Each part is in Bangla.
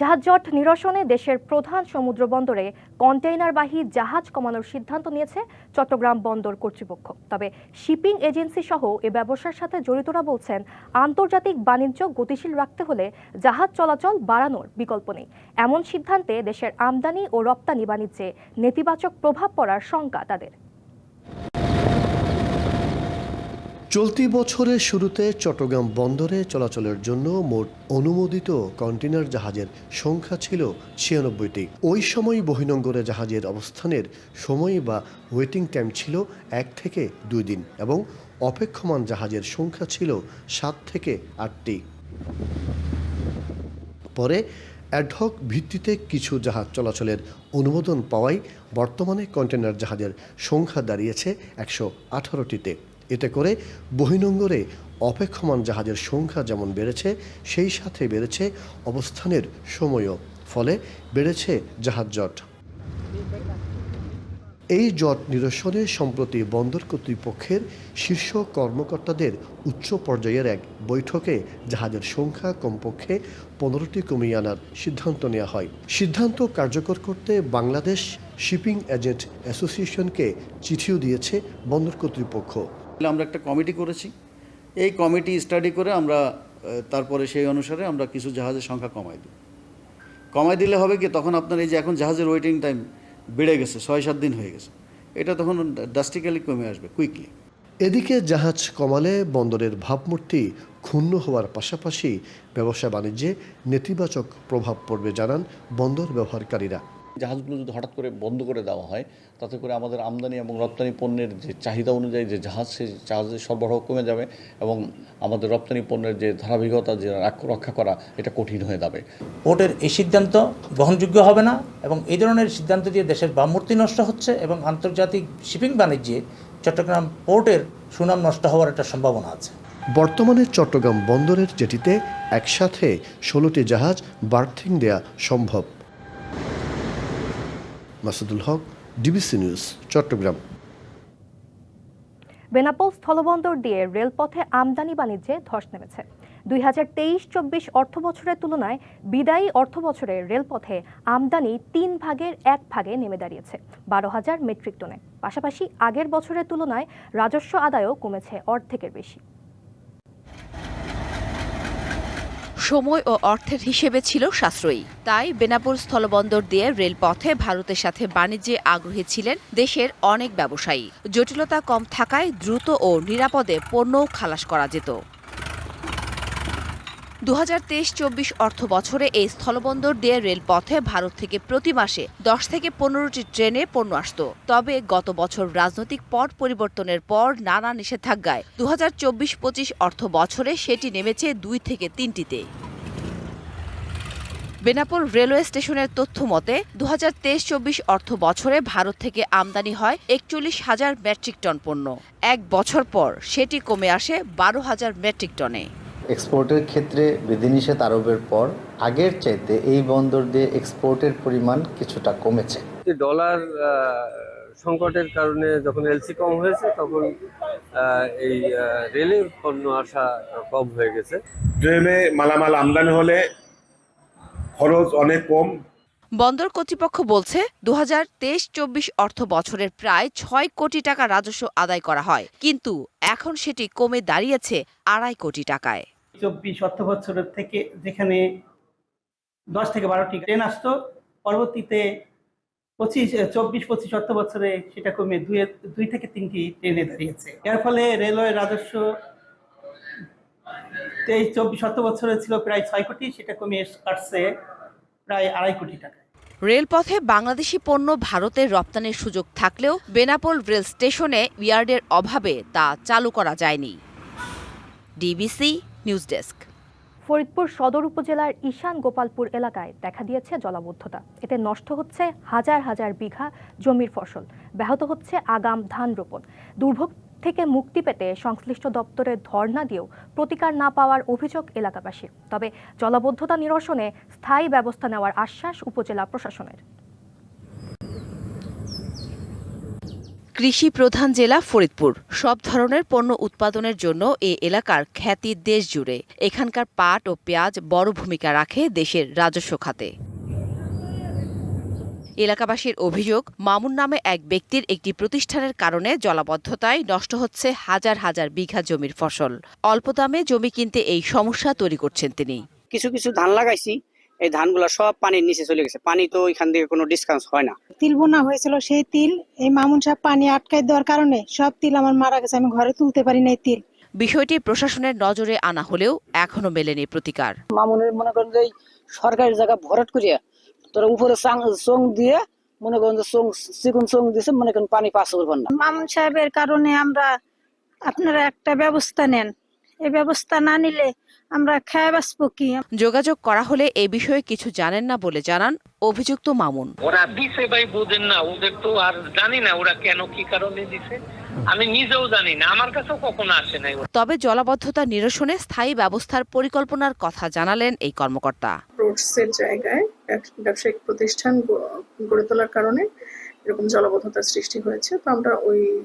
জাহাজ জট নিরসনে দেশের প্রধান সমুদ্র বন্দরে কন্টেইনারবাহী জাহাজ কমানোর সিদ্ধান্ত নিয়েছে চট্টগ্রাম বন্দর কর্তৃপক্ষ। তবে শিপিং এজেন্সি সহ এ ব্যবসার সাথে জড়িতরা বলছেন, আন্তর্জাতিক বাণিজ্য গতিশীল রাখতে হলে জাহাজ চলাচল বাড়ানোর বিকল্প নেই। এমন সিদ্ধান্তে দেশের আমদানি ও রপ্তানি বাণিজ্যে নেতিবাচক প্রভাব পড়ার শঙ্কা তাদের। চলতি বছরের শুরুতে চট্টগ্রাম বন্দরে চলাচলের জন্য মোট অনুমোদিত কন্টেনার জাহাজের সংখ্যা ছিল ছিয়ানব্বইটি। ওই সময় বহিনঙ্গরে জাহাজের অবস্থানের সময় বা ওয়েটিং টাইম ছিল এক থেকে দুই দিন এবং অপেক্ষমান জাহাজের সংখ্যা ছিল সাত থেকে আটটি। পরে অ্যাডহক ভিত্তিতে কিছু জাহাজ চলাচলের অনুমোদন পাওয়ায় বর্তমানে কন্টেনার জাহাজের সংখ্যা দাঁড়িয়েছে একশো আঠারোটিতে। এতে করে বহিনঙ্গরে অপেক্ষমান জাহাজের সংখ্যা যেমন বেড়েছে, সেই সাথে বেড়েছে অবস্থানের সময়ও, ফলে বেড়েছে জাহাজ জট। এই জট নিরসনে সম্প্রতি বন্দর কর্তৃপক্ষের শীর্ষ কর্মকর্তাদের উচ্চ পর্যায়ের এক বৈঠকে জাহাজের সংখ্যা কমপক্ষে পনেরোটি কমিয়ে আনার সিদ্ধান্ত নেওয়া হয়। সিদ্ধান্ত কার্যকর করতে বাংলাদেশ শিপিং এজেন্ট অ্যাসোসিয়েশনকে চিঠিও দিয়েছে বন্দর কর্তৃপক্ষ। আমরা একটা কমিটি করেছি। এই কমিটি স্টাডি করে আমরা তারপরে সেই অনুসারে আমরা কিছু জাহাজের সংখ্যা কমাই দিই। কমাই দিলে হবে কি, তখন আপনার এই যে এখন জাহাজের ওয়েটিং টাইম বেড়ে গেছে ছয় সাত দিন হয়ে গেছে। এটা তখন ড্রাস্টিক্যালি কমে আসবে কুইকলি এদিকে জাহাজ কমালে বন্দরের ভাবমূর্তি ক্ষুণ্ণ হওয়ার পাশাপাশি ব্যবসা বাণিজ্যে নেতিবাচক প্রভাব পড়বে, জানান বন্দর ব্যবহারকারীরা। জাহাজগুলো যদি হঠাৎ করে বন্ধ করে দেওয়া হয় তাতে করে আমাদের আমদানি এবং রপ্তানি পণ্যের যে চাহিদা অনুযায়ী যে জাহাজ সেই জাহাজের সরবরাহ কমে যাবে এবং আমাদের রপ্তানি পণ্যের যে ধারাবাহিকতা যে রাখ- রক্ষা করা এটা কঠিন হয়ে যাবে। পোর্টের এই সিদ্ধান্ত গ্রহণযোগ্য হবে না এবং এই ধরনের সিদ্ধান্ত দিয়ে দেশের বামমূর্তি নষ্ট হচ্ছে এবং আন্তর্জাতিক শিপিং বাণিজ্যে চট্টগ্রাম পোর্টের সুনাম নষ্ট হওয়ার একটা সম্ভাবনা আছে। বর্তমানে চট্টগ্রাম বন্দরের জেটিতে একসাথে ষোলোটি জাহাজ বার্থিং দেয়া সম্ভব। Masudul Haque DBC news Chattogram. Benapole স্থলবন্দর দিয়ে রেলপথে আমদানি বাণিজ্যে ধস নেমেছে। দুই হাজার তেইশ চব্বিশ অর্থ বছরের তুলনায় বিদায়ী অর্থ বছরে রেলপথে আমদানি তিন ভাগের এক ভাগে নেমে দাঁড়িয়েছে, বারো হাজার মেট্রিক টনে। পাশাপাশি আগের বছরের তুলনায় রাজস্ব আদায়ও কমেছে অর্ধেকের বেশি। সময় ও অর্থের হিসেবে ছিল সাশ্রয়ী। তাই বেনাপুর স্থলবন্দর দিয়ে রেলপথে ভারতের সাথে বাণিজ্যে আগ্রহী ছিলেন দেশের অনেক ব্যবসায়ী। জটিলতা কম থাকায় দ্রুত ও নিরাপদে পণ্য খালাস করা যেত। দু হাজার তেইশ চব্বিশ অর্থ বছরে এই স্থলবন্দর দিয়ে রেলপথে ভারত থেকে প্রতি মাসে দশ থেকে পনেরোটি ট্রেনে পণ্য আসত। তবে গত বছর রাজনৈতিক পট পরিবর্তনের পর নানা নিষেধাজ্ঞায় দু হাজার চব্বিশ পঁচিশ অর্থ বছরে সেটি নেমেছে দুই থেকে তিনটিতে। বেনাপোল রেলওয়ে স্টেশনের তথ্য মতে দু হাজার তেইশ চব্বিশ অর্থ বছরে ভারত থেকে আমদানি হয় একচল্লিশ হাজার মেট্রিক টন পণ্য। এক বছর পর সেটি কমে আসে বারো হাজার মেট্রিক টনে। এক্সপোর্টের ক্ষেত্রে বিধিনিষেধ আরোপের পর আগের চাইতে এই বন্দর দিয়ে এক্সপোর্টের পরিমাণ কিছুটা কমেছে। ডলার আহ, সংকটের কারণে যখন এলসি কম হয়েছে তখন আহ, এই রেলে পণ্য আসা কম হয়ে গেছে। ট্রেনে মালামাল আমদানি হলে খরচ অনেক কম। বন্দর কর্তৃপক্ষ বলছে দু হাজার তেইশ চব্বিশ অর্থ বছরের প্রায় ছয় কোটি টাকা রাজস্ব আদায় করা হয়। কিন্তু এখন সেটি কমে দাঁড়িয়েছে আড়াই কোটি টাকায়। চব্বিশ অর্থ বছরের থেকে যেখানে দশ থেকে বারোটি ট্রেন আসতো, পরবর্তীতে পঁচিশ, চব্বিশ, পঁচিশ অর্থ বছরে সেটা কমে দুই দুই থেকে তিনটি ট্রেনে দাঁড়িয়েছে। এর ফলে রেলওয়ে রাজস্ব তেইশ চব্বিশ অর্থ বছরে ছিল প্রায় ছয় কোটি, সেটা কমে আসছে প্রায় আড়াই কোটি টাকা। রেলপথে বাংলাদেশি পণ্য ভারতে রপ্তানির সুযোগ থাকলেও বেনাপোল রেল স্টেশনে ইয়ার্ডের অভাবে তা চালু করা যায়নি। DBC news desk. ফরিদপুর সদর উপজেলার ঈশান গোপালপুর এলাকায় দেখা দিয়েছে জলাবদ্ধতা। এতে নষ্ট হচ্ছে হাজার হাজার বিঘা জমির ফসল। ব্যাহত হচ্ছে আগাম ধান রোপণ। দুর্ভোগ থেকে মুক্তি পেতে সংশ্লিষ্ট দপ্তরে ধর্ণা দিয়েও প্রতিকার না পাওয়ার অভিযোগ এলাকাবাসীর। তবে জলাবদ্ধতা নিরসনে স্থায়ী ব্যবস্থা নেওয়ার আশ্বাস উপজেলা প্রশাসনের। কৃষি প্রধান জেলা ফরিদপুর। সব ধরনের পণ্য উৎপাদনের জন্য এ এলাকার খ্যাতি দেশ জুড়ে এখানকার পাট ও পেঁয়াজ বড় ভূমিকা রাখে দেশের রাজস্ব খাতে। এলাকাবাসীর অভিযোগ, মামুন নামে এক ব্যক্তির একটি প্রতিষ্ঠানের কারণে জলাবদ্ধতায় নষ্ট হচ্ছে হাজার হাজার বিঘা জমির ফসল। অল্প দামে জমি কিনতে এই সমস্যা তৈরি করছেন তিনি। কিছু কিছু ধান লাগাইছি এই ধানগুলো সব পানির নিচে চলে গেছে। পানি তো এখান থেকে কোনো ডিসকাউন্স হয় না। তিল বোনা হয়েছিল সেই তিল। এই মামুন সাহেব পানি আটকাই দেওয়ার কারণে সব তিল আমার মারা গেছে আমি ঘরে তুলতে পারি না এই তিল। বিষয়টি প্রশাসনের নজরে আনা হলেও এখনও মেলেনি প্রতিকার। মামুনের মনে করেন যে এই সরকারি জায়গা ভরাট করিয়া তোরা উপরে চাং- চোং দিয়ে মনে করেন যে চোং চিকুন চোং দিছে মনে করেন পানি পাস করবেন না। মামুন সাহেবের কারণে আমরা আপনারা একটা ব্যবস্থা নেন। এই ব্যবস্থা না নিলে আমরা খেয়ে বাঁচবো কি? যোগাযোগ করা হলে এ বিষয়ে কিছু জানেন না বলে জানান অভিযুক্ত মামুন। ওরা দিছে ভাই বোঝেন না। ওদের তো আর জানি না ওরা কেন কি কারণে দিছে। আমি নিজেও জানি না আমার কাছেও কখনো আসে নাই। তবে জলাবদ্ধতা নিরসনে স্থায়ী ব্যবস্থার পরিকল্পনার কথা জানালেন এই কর্মকর্তা। রোডসের জায়গায় ব্যব- ব্যবসায়িক প্রতিষ্ঠান গড়ে তোলার কারণে এরকম জলাবদ্ধতার সৃষ্টি হয়েছে। তো আমরা ওই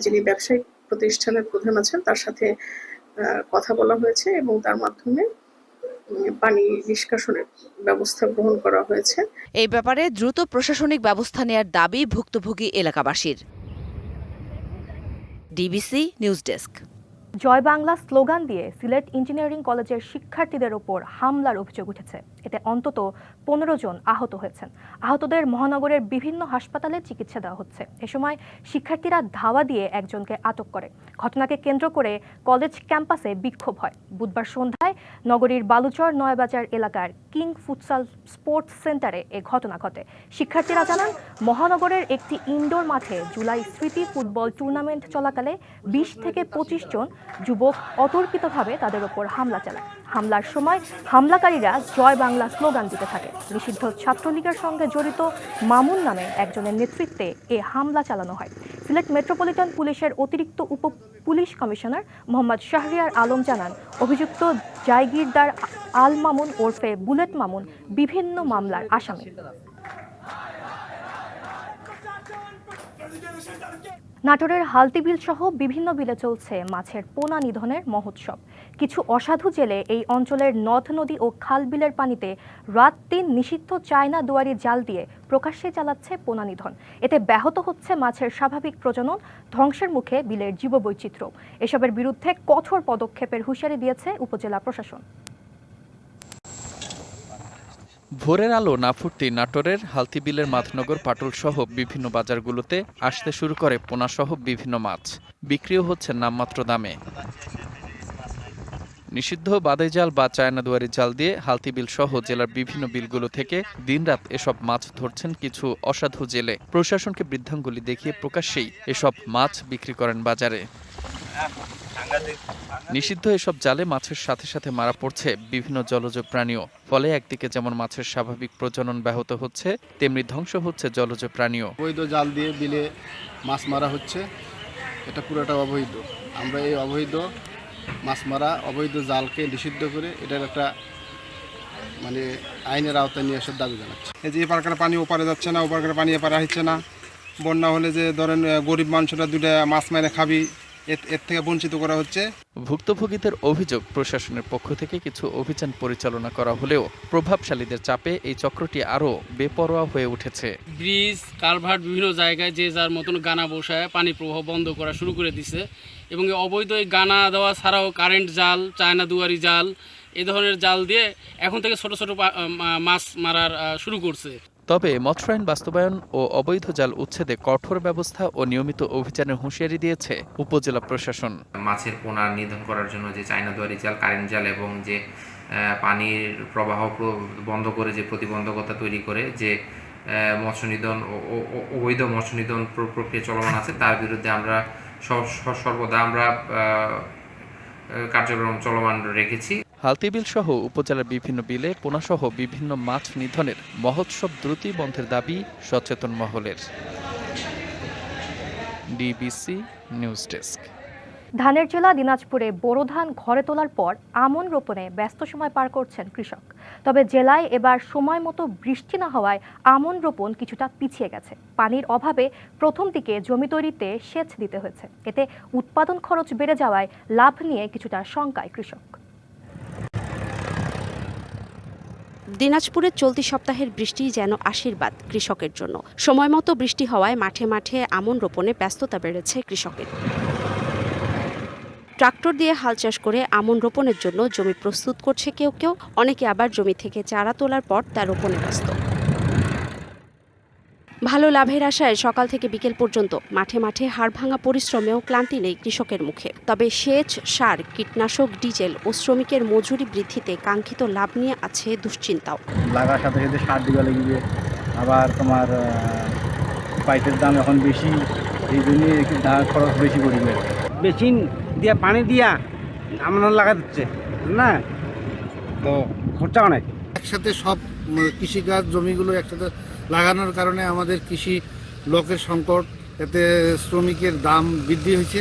যিনি ব্যবসায়িক প্রতিষ্ঠানের প্রধান আছেন তার সাথে কথা বলা হয়েছে এবং তার মাধ্যমে পানি নিষ্কাশনের ব্যবস্থা গ্রহণ করা হয়েছে। এই ব্যাপারে দ্রুত প্রশাসনিক ব্যবস্থা নেয়ার দাবি ভুক্তভোগী এলাকাবাসীর। DBC news desk Joy Bangla slogan দিয়ে সিলেট ইঞ্জিনিয়ারিং কলেজের শিক্ষার্থীদের ওপর হামলার অভিযোগ উঠেছে। এতে অন্তত পনেরো জন আহত হয়েছেন। আহতদের মহানগরের বিভিন্ন হাসপাতালে চিকিৎসা দেওয়া হচ্ছে। এ সময় শিক্ষার্থীরা ধাওয়া দিয়ে একজনকে আটক করে। ঘটনাকে কেন্দ্র করে কলেজ ক্যাম্পাসে বিক্ষোভ হয়। বুধবার সন্ধ্যায় নগরীর বালুচর নয়বাজার এলাকার কিং ফুটসাল স্পোর্টস সেন্টারে এ ঘটনা ঘটে। শিক্ষার্থীরা জানান, মহানগরের একটি ইনডোর মাঠে জুলাই স্মৃতি ফুটবল টুর্নামেন্ট চলাকালে বিশ থেকে পঁচিশ জন যুবক অতর্কিতভাবে তাদের ওপর হামলা চালায়। হামলার সময় হামলাকারীরা জয় বাংলা স্লোগান দিতে থাকে। নিষিদ্ধ ছাত্রলীগের সঙ্গে জড়িত মামুন নামে একজনের নেতৃত্বে এ হামলা চালানো হয়। সিলেট মেট্রোপলিটন পুলিশের অতিরিক্ত উপ পুলিশ কমিশনার মোহাম্মদ শাহরিয়ার আলম জানান, অভিযুক্ত জায়গিরদার আল মামুন ওরফে বুলেট মামুন বিভিন্ন মামলার আসামি। নাটোরের হালতি বিল সহ বিভিন্ন বিলে চলছে মাছের পোনা নিধনের মহোৎসব। কিছু অসাধু জেলে এই অঞ্চলের নদ নদী ও খাল বিলের পানিতে রাত দিন নিষিদ্ধ চায়না দুয়ারি জাল দিয়ে প্রকাশ্যে চালাচ্ছে পোনা নিধন। এতে ব্যাহত হচ্ছে মাছের স্বাভাবিক প্রজনন, ধ্বংসের মুখে বিলের জীববৈচিত্র্য। এসবের বিরুদ্ধে কঠোর পদক্ষেপের হুঁশিয়ারি দিয়েছে উপজেলা প্রশাসন। ভোরের আলো না ফুটতেই নাটোরের হালতিবিলের মাথনগর পাটুল সহ বিভিন্ন বাজারগুলোতে আসতে শুরু করে পোনাসহ বিভিন্ন মাছ। বিক্রিও হচ্ছে নামমাত্র দামে। নিষিদ্ধ বাদাই জাল বা চায়না দুয়ারি জাল দিয়ে হালতি বিল সহ জেলার বিভিন্ন বিলগুলো থেকে দিনরাত এসব মাছ ধরছেন কিছু অসাধু জেলে। প্রশাসনকে বৃদ্ধাঙ্গুলি দেখিয়ে প্রকাশ্যেই এসব মাছ বিক্রি করেন বাজারে। নিষিদ্ধ এসব জালে মাছের সাথে সাথে মারা পড়ছে বিভিন্ন জলজ প্রাণীও। ফলে একদিকে যেমন মাছের স্বাভাবিক প্রজনন ব্যাহত হচ্ছে, তেমনি ধ্বংস হচ্ছে জলজ প্রাণীও। অবৈধ জাল দিয়ে বিলে মাছ মারা হচ্ছে, এটা পুরোটা অবৈধ। আমরা এই অবৈধ মাছ মারা অবৈধ জালকে নিষিদ্ধ করে এটার একটা মানে আইনের আওতায় নিয়ে আসার দাবি জানাচ্ছে। এই যে এপারকার পানি ওপারে যাচ্ছে না ওপারকার পানি এপারে আসছে না। বন্যা হলে যে ধরেন গরিব মানুষরা দুটা মাছ মেরে খাবি এর এর থেকে বঞ্চিত করা হচ্ছে। ভুক্তভোগীদের অভিযোগ প্রশাসনের পক্ষ থেকে কিছু অভিযান পরিচালনা করা হলেও প্রভাবশালীদের চাপে এই চক্রটি আরও বেপরোয়া হয়ে উঠেছে। ব্রিজ কালভার্ট বিভিন্ন জায়গায় যে যার মতন গানা বসায় পানি প্রবাহ বন্ধ করা শুরু করে দিছে। এবং অবৈধ এই গানা দেওয়া ছাড়াও কারেন্ট জাল চায়না দুয়ারি জাল এ ধরনের জাল দিয়ে এখন থেকে ছোট ছোট মাছ মারার শুরু করছে। তবে মৎস্য আইন বাস্তবায়ন ও অবৈধ জাল উচ্ছেদে কঠোর ব্যবস্থা ও নিয়মিত অভিযানের হুঁশিয়ারি দিয়েছে উপজেলা প্রশাসন। মাছের পোনা নিধন করার জন্য যে চায়না দুয়ারি জাল কারেন্ট জাল এবং যে পানির প্রবাহ বন্ধ করে যে প্রতিবন্ধকতা তৈরি করে যে মৎস্য নিধন অবৈধ মৎস্য নিধন প্রক্রিয়া চলমান আছে তার বিরুদ্ধে আমরা সর্বদা আমরা কার্যক্রম চলমান রেখেছি। হালতিবিল সহ উপজেলার বিভিন্ন বিলে, পোনাসহ বিভিন্ন মাছ নিধনের মহোৎসব দ্রুতই বন্ধের দাবি সচেতন মহলের। DBC news desk. ধানের জেলা দিনাজপুরে বোরো ধান ঘরে তোলার পর আমন রোপণে ব্যস্ত সময় পার করছেন কৃষক। তবে জেলায় এবার সময় মতো বৃষ্টি না হওয়ায় আমন রোপণ কিছুটা পিছিয়ে গেছে। পানির অভাবে প্রথম দিকে জমি তৈরিতে সেচ দিতে হয়েছে। এতে উৎপাদন খরচ বেড়ে যাওয়ায় লাভ নিয়ে কিছুটা শঙ্কায় কৃষক। দিনাজপুরের চলতি সপ্তাহের বৃষ্টি যেন আশীর্বাদ কৃষকের জন্য। সময় মতো বৃষ্টি হওয়ায় মাঠে মাঠে আমন রোপণে ব্যস্ততা বেড়েছে কৃষকের। ট্রাক্টর দিয়ে হাল চাষ করে আমন রোপণের জন্য জমি প্রস্তুত করছে কেউ কেউ। অনেকে আবার জমি থেকে চারা তোলার পর তা রোপণে ব্যস্ত। ভালো লাভের আশায় সকাল থেকে বিকেল পর্যন্ত মাঠে মাঠে হাড় ভাঙা পরিশ্রমেও ক্লান্তি নেই কৃষকের মুখে। তবে সেচ সার কীটনাশক ডিজেল ও শ্রমিকের মজুরি বৃদ্ধিতে কাঙ্ক্ষিত লাভ নিয়ে আছে দুশ্চিন্তাও। লাগার সাথে সাথে সার দিবা লাগবে। আবার তোমার পাইপের দাম এখন বেশি। এই জন্য একটু খরচ বেশি পড়বে। মেশিন দিয়া পানি দিয়া আমরা লাগা দিচ্ছে না? তো খরচা অনেক। একসাথে সব কৃষিকাজ জমিগুলো একসাথে লাগানোর কারণে আমাদের কৃষি লোকের সংকট এতে শ্রমিকের দাম বৃদ্ধি হয়েছে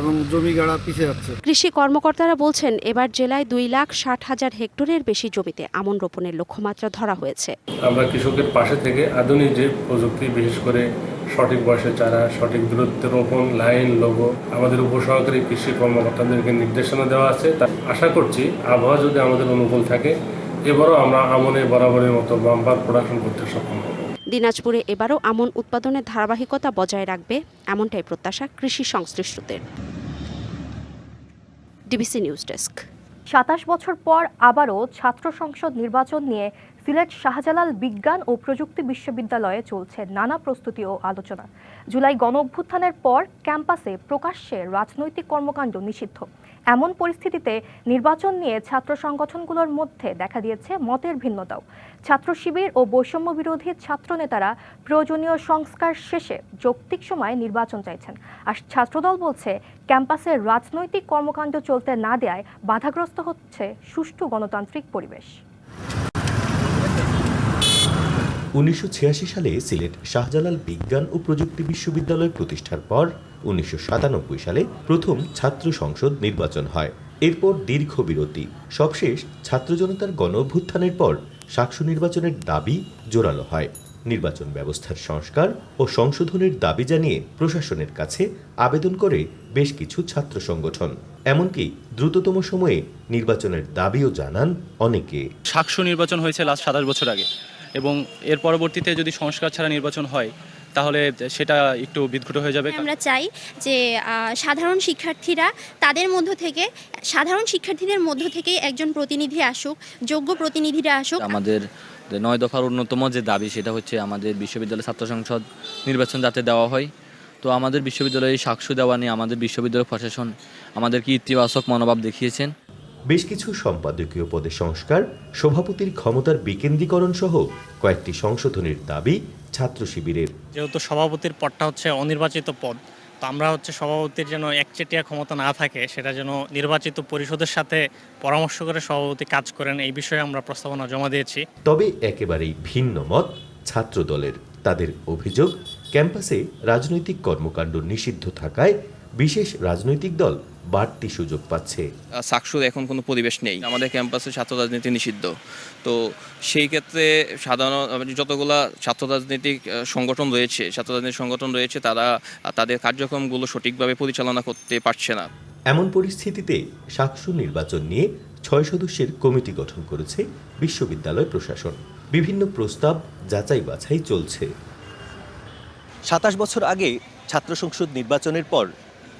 এবং জমি গাড়া পিছিয়ে যাচ্ছে। কৃষি কর্মকর্তারা বলছেন এবার জেলায় দুই লাখ ষাট হাজার হেক্টরের বেশি জমিতে আমন রোপণের লক্ষ্যমাত্রা ধরা হয়েছে। আমরা কৃষকের পাশে থেকে আধুনিক যে প্রযুক্তি বিশেষ করে সঠিক বয়সে চারা সঠিক দূরত্বে রোপণ লাইন লোগো আমাদের উপসহকারী কৃষি কর্মকর্তাদেরকে নির্দেশনা দেওয়া আছে। তা আশা করছি আবহাওয়া যদি আমাদের অনুকূল থাকে এবারও আমরা আমনে বরাবরের মতো বাম্পার প্রোডাকশন করতে সক্ষম হব। দিনাজপুরে এবারও আমন উৎপাদনের ধারাবাহিকতা বজায় রাখবে এমনটাই প্রত্যাশা কৃষি সংশ্লিষ্টদের। DBC news desk. সাতাশ বছর পর আবারও ছাত্র সংসদ নির্বাচন নিয়ে সিলেট শাহজালাল বিজ্ঞান ও প্রযুক্তি বিশ্ববিদ্যালয়ে চলছে নানা প্রস্তুতি ও আলোচনা। জুলাই গণ অভ্যুত্থানের পর ক্যাম্পাসে প্রকাশ্যে রাজনৈতিক কর্মকাণ্ড নিষিদ্ধ। এমন পরিস্থিতিতে নির্বাচন নিয়ে ছাত্র সংগঠনগুলোর মধ্যে দেখা দিয়েছে মতের ভিন্নতাও। ছাত্র শিবির ও বৈষম্য বিরোধী ছাত্রনেতারা প্রয়োজনীয় সংস্কার শেষে যৌক্তিক সময়ে নির্বাচন চাইছেন। আর ছাত্রদল বলছে, ক্যাম্পাসে রাজনৈতিক কর্মকাণ্ড চলতে না দেয়ায় বাধাগ্রস্ত হচ্ছে সুষ্ঠু গণতান্ত্রিক পরিবেশ। উনিশশো ছিয়াশি সালে সিলেট শাহজালাল বিজ্ঞান ও প্রযুক্তি বিশ্ববিদ্যালয় প্রতিষ্ঠার পর উনিশশো সাতানব্বই সালে প্রথম ছাত্র সংসদ নির্বাচন হয়। এরপর দীর্ঘ বিরতি। সবশেষ ছাত্র জনতার গণ অভ্যুত্থানের পর সাকসু নির্বাচনের দাবি জোরালো হয়। নির্বাচন ব্যবস্থার সংস্কার ও সংশোধনের দাবি জানিয়ে প্রশাসনের কাছে আবেদন করে বেশ কিছু ছাত্র সংগঠন। এমনকি দ্রুততম সময়ে নির্বাচনের দাবিও জানান অনেকে। সাকসু নির্বাচন হয়েছে লাস্ট সাতাশ বছর আগে। এবং এর পরবর্তীতে যদি সংস্কার ছাড়া নির্বাচন হয় তাহলে সেটা একটু বিদঘুট হয়ে যাবে। আমরা চাই যে সাধারণ শিক্ষার্থীরা তাদের মধ্য থেকে সাধারণ শিক্ষার্থীদের মধ্য থেকে একজন প্রতিনিধি আসুক যোগ্য প্রতিনিধিরা আসুক। আমাদের নয় দফার অন্যতম যে দাবি সেটা হচ্ছে আমাদের বিশ্ববিদ্যালয় ছাত্র সংসদ নির্বাচন যাতে দেওয়া হয়। তো আমাদের বিশ্ববিদ্যালয়ে সাক্ষ্য দেওয়া নিয়ে আমাদের বিশ্ববিদ্যালয় প্রশাসন আমাদেরকে ইতিবাচক মনোভাব দেখিয়েছেন। বেশ কিছু সম্পাদকীয় পদে সংস্কার সভাপতির ক্ষমতার বিকেন্দ্রীকরণ সহ কয়েকটি সংশোধনের দাবি ছাত্র শিবিরের। যেহেতু সভাপতির পদটা হচ্ছে অনির্বাচিত পদ তো আমরা হচ্ছে সভাপতির যেন একচেটিয়া ক্ষমতা না থাকে সেটা যেন নির্বাচিত পরিষদের সাথে পরামর্শ করে সভাপতি কাজ করেন এই বিষয়ে আমরা প্রস্তাবনা জমা দিয়েছি। তবে একেবারেই ভিন্ন মত ছাত্র দলের তাদের অভিযোগ ক্যাম্পাসে রাজনৈতিক কর্মকাণ্ড নিষিদ্ধ থাকায় বিশেষ রাজনৈতিক দল বাড়তি সুযোগ পাচ্ছে। সাকসুর এখন কোনো পরিবেশ নেই। আমাদের ক্যাম্পাসে ছাত্র রাজনীতি নিষিদ্ধ। তো সেই ক্ষেত্রে সাধারণ যতগুলা ছাত্র রাজনৈতিক সংগঠন রয়েছে ছাত্র রাজনৈতিক সংগঠন রয়েছে তারা তাদের কার্যক্রমগুলো সঠিকভাবে পরিচালনা করতে পারছে না। এমন পরিস্থিতিতে সাকসু নির্বাচন নিয়ে ছয় সদস্যের কমিটি গঠন করেছে বিশ্ববিদ্যালয় প্রশাসন। বিভিন্ন প্রস্তাব যাচাই বাছাই চলছে। সাতাশ বছর আগে ছাত্র সংসদ নির্বাচনের পর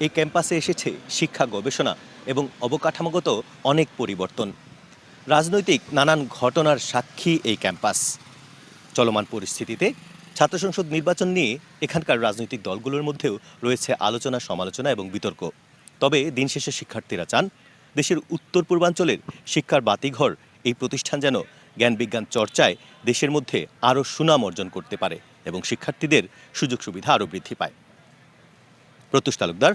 এই ক্যাম্পাসে এসেছে শিক্ষা গবেষণা এবং অবকাঠামোগত অনেক পরিবর্তন। রাজনৈতিক নানান ঘটনার সাক্ষী এই ক্যাম্পাস। চলমান পরিস্থিতিতে ছাত্র সংসদ নির্বাচন নিয়ে এখানকার রাজনৈতিক দলগুলোর মধ্যেও রয়েছে আলোচনা, সমালোচনা এবং বিতর্ক। তবে দিন শেষে শিক্ষার্থীরা চান দেশের উত্তর পূর্বাঞ্চলের শিক্ষার বাতিঘর, এই প্রতিষ্ঠান যেন জ্ঞান বিজ্ঞান চর্চায় দেশের মধ্যে আরও সুনাম অর্জন করতে পারে এবং শিক্ষার্থীদের সুযোগ সুবিধা আরও বৃদ্ধি পায়। Pratyush Talukdar